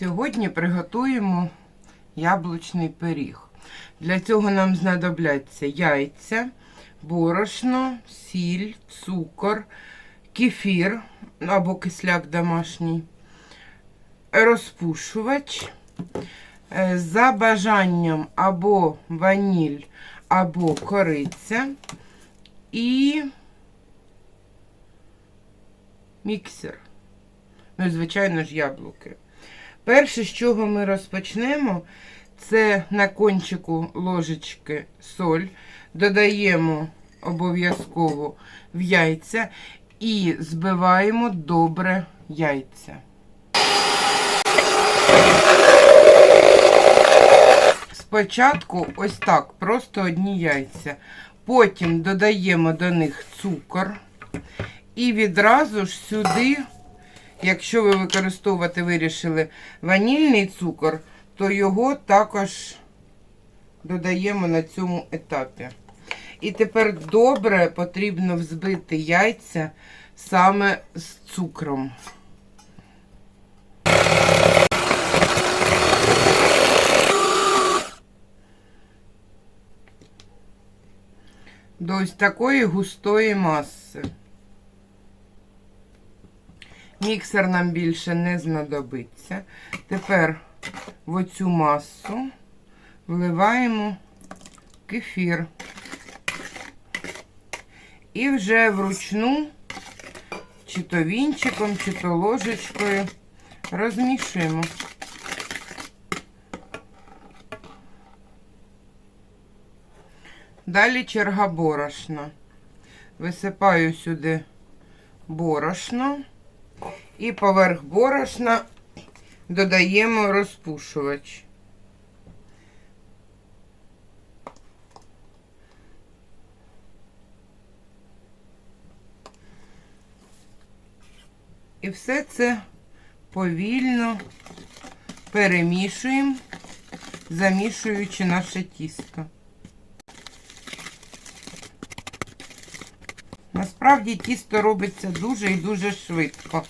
Сьогодні приготуємо яблучний пиріг. Для цього нам знадобляться яйця, борошно, сіль, цукор, кефір або кисляк домашній, розпушувач. Е, За бажанням або ваніль, або кориця і міксер. Ну і, звичайно ж, яблуки. Перше, з чого ми розпочнемо, це на кончику ложечки соль. Додаємо обов'язково в яйця і збиваємо добре яйця. Спочатку ось так, просто одні яйця. Потім додаємо до них цукор. І відразу ж сюди, якщо ви використовувати вирішили ванільний цукор, то його також додаємо на цьому етапі. І тепер добре потрібно взбити яйця саме з цукром. До ось такої густої маси. Міксер нам більше не знадобиться. Тепер в оцю масу вливаємо кефір. І вже вручну, чи то вінчиком, чи то ложечкою розмішуємо. Далі черга борошна. Висипаю сюди борошно і поверх борошна додаємо розпушувач. І все це повільно перемішуємо, замішуючи наше тісто. Насправді тісто робиться дуже і дуже швидко.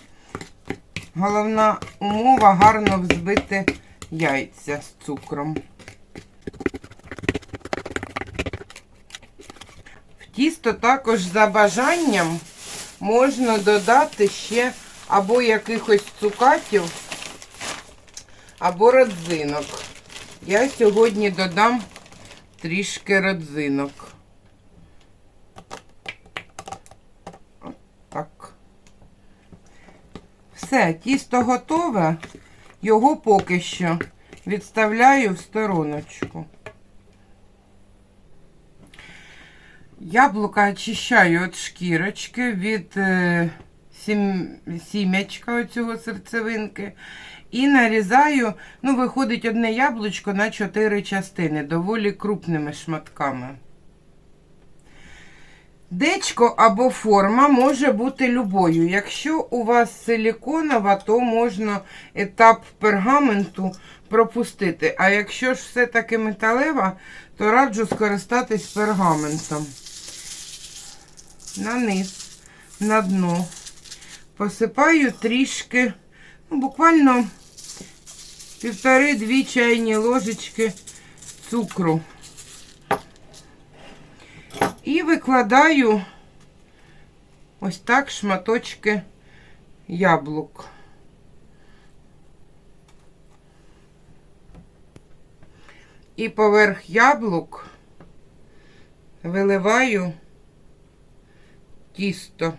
Головна умова гарно взбити яйця з цукром. В тісто також за бажанням можна додати ще або якихось цукатів, або родзинок. Я сьогодні додам трішки родзинок. Так. Все, тісто готове. Його поки що відставляю в стороночку. Яблука очищаю від шкірочки, від е, сім, сім'ячка оцього серцевинки. І нарізаю, ну, виходить одне яблучко на 4 частини, доволі крупними шматками. Дечко або форма може бути любою. Якщо у вас силіконова, то можна етап пергаменту пропустити. А якщо ж все-таки металева, то раджу скористатись пергаментом. На низ, на дно. Посипаю трішки, ну, буквально півтори-дві чайні ложечки цукру. І викладаю ось так шматочки яблук. І поверх яблук виливаю тісто.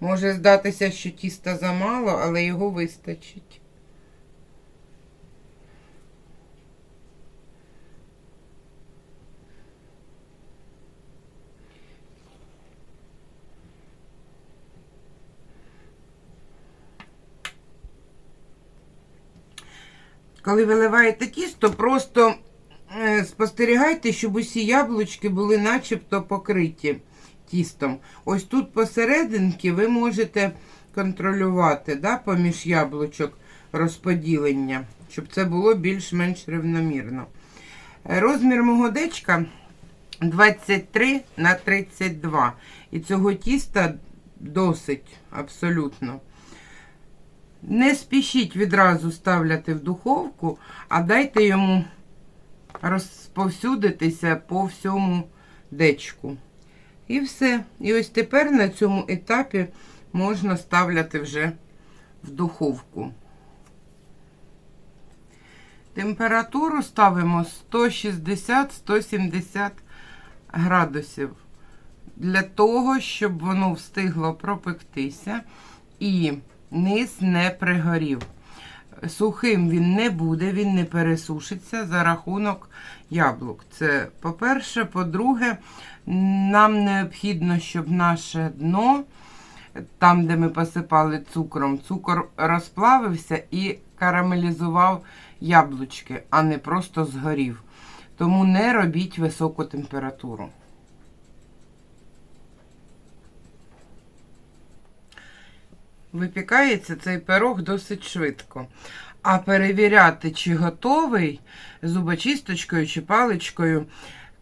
Може здатися, що тіста замало, але його вистачить. Коли виливаєте тісто, просто е, спостерігайте, щоб усі яблучки були начебто покриті тістом. Ось тут посерединки ви можете контролювати да, поміж яблучок розподілення, щоб це було більш-менш рівномірно. Е, Розмір мого дечка 23 на 32. І цього тіста досить абсолютно. Не спішіть відразу ставляти в духовку, а дайте йому розповсюдитися по всьому дечку. І все. І ось тепер на цьому етапі можна ставляти вже в духовку. Температуру ставимо 160-170 градусів. Для того, щоб воно встигло пропектися і низ не пригорів. Сухим він не буде, він не пересушиться за рахунок яблук. Це по-перше, по-друге, нам необхідно, щоб наше дно, там, де ми посипали цукром, цукор розплавився і карамелізував яблучки, а не просто згорів. Тому не робіть високу температуру. Випікається цей пирог досить швидко. А перевіряти, чи готовий зубочисточкою чи паличкою,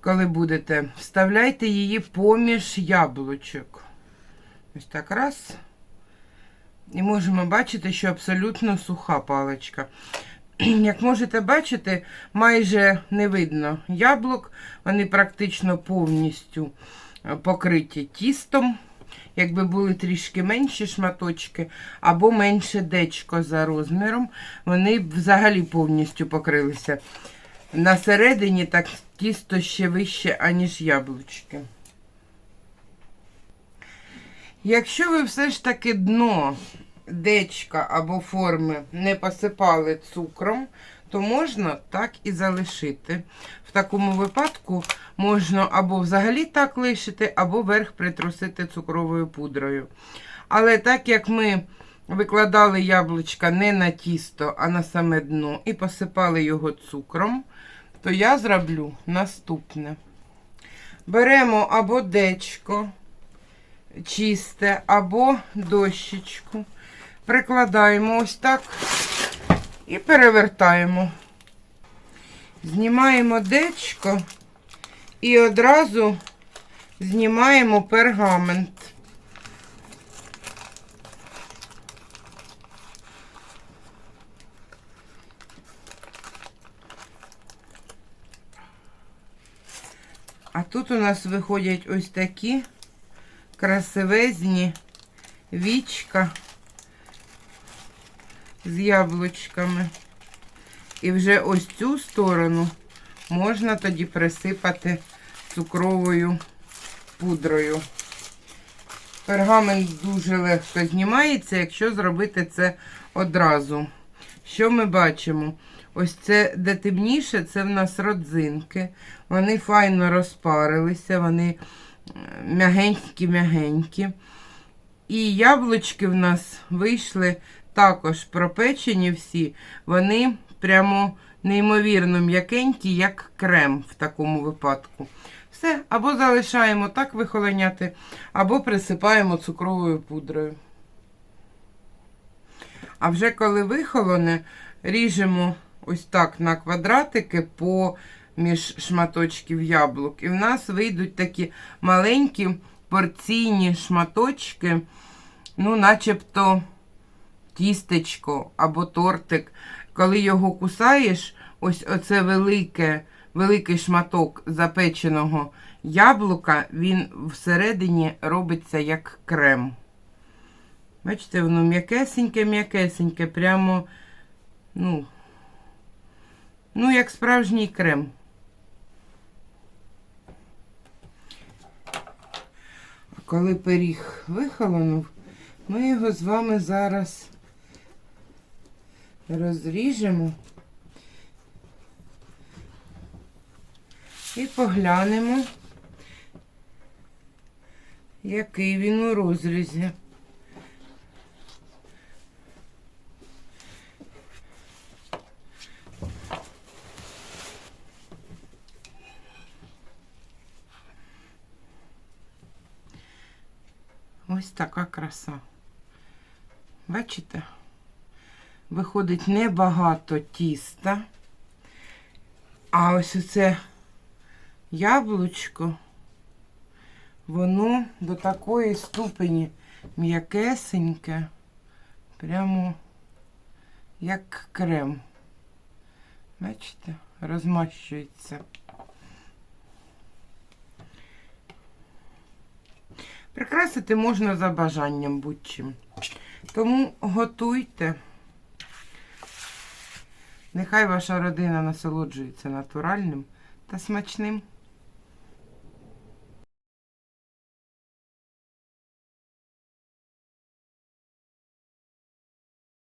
коли будете, вставляйте її поміж яблучок. Ось так раз. І можемо бачити, що абсолютно суха паличка. Як можете бачити, майже не видно яблук, вони практично повністю покриті тістом. Якби були трішки менші шматочки, або менше дечко за розміром, вони б взагалі повністю покрилися. На середині так тісто ще вище, аніж яблучки. Якщо ви все ж таки дно дечка або форми не посипали цукром, то можна так і залишити. В такому випадку можна або взагалі так лишити, або верх притрусити цукровою пудрою. Але так як ми викладали яблучка не на тісто, а на саме дно, і посипали його цукром, то я зроблю наступне. Беремо або дечко чисте, або дощечку. Прикладаємо ось так і перевертаємо. Знімаємо дечко і одразу знімаємо пергамент. А тут у нас виходять ось такі красивезні вічка з яблучками. І вже ось цю сторону можна тоді присипати цукровою пудрою. Пергамент дуже легко знімається, якщо зробити це одразу. Що ми бачимо? Ось це, де темніше, це в нас родзинки. Вони файно розпарилися, вони м'ягенькі-м'ягенькі. І яблучки в нас вийшли також пропечені всі. Вони прямо неймовірно м'якенькі, як крем в такому випадку. Все, або залишаємо так вихоленяти, або присипаємо цукровою пудрою. А вже коли вихолоне, ріжемо ось так на квадратики по між шматочків яблук. І в нас вийдуть такі маленькі порційні шматочки, ну, начебто тістечко або тортик. Коли його кусаєш, ось оце велике, великий шматок запеченого яблука, він всередині робиться як крем. Бачите, воно м'якесеньке-м'якесеньке, прямо, ну, ну, як справжній крем. Коли пиріг вихолонув, ми його з вами зараз розріжемо і поглянемо, який він у розрізі. Ось така краса. Бачите? Виходить небагато тіста. А ось оце яблучко, воно до такої ступені м'якесеньке, прямо як крем. Бачите, розмащується. Прикрасити можна за бажанням будь-чим. Тому готуйте. Нехай ваша родина насолоджується натуральним та смачним.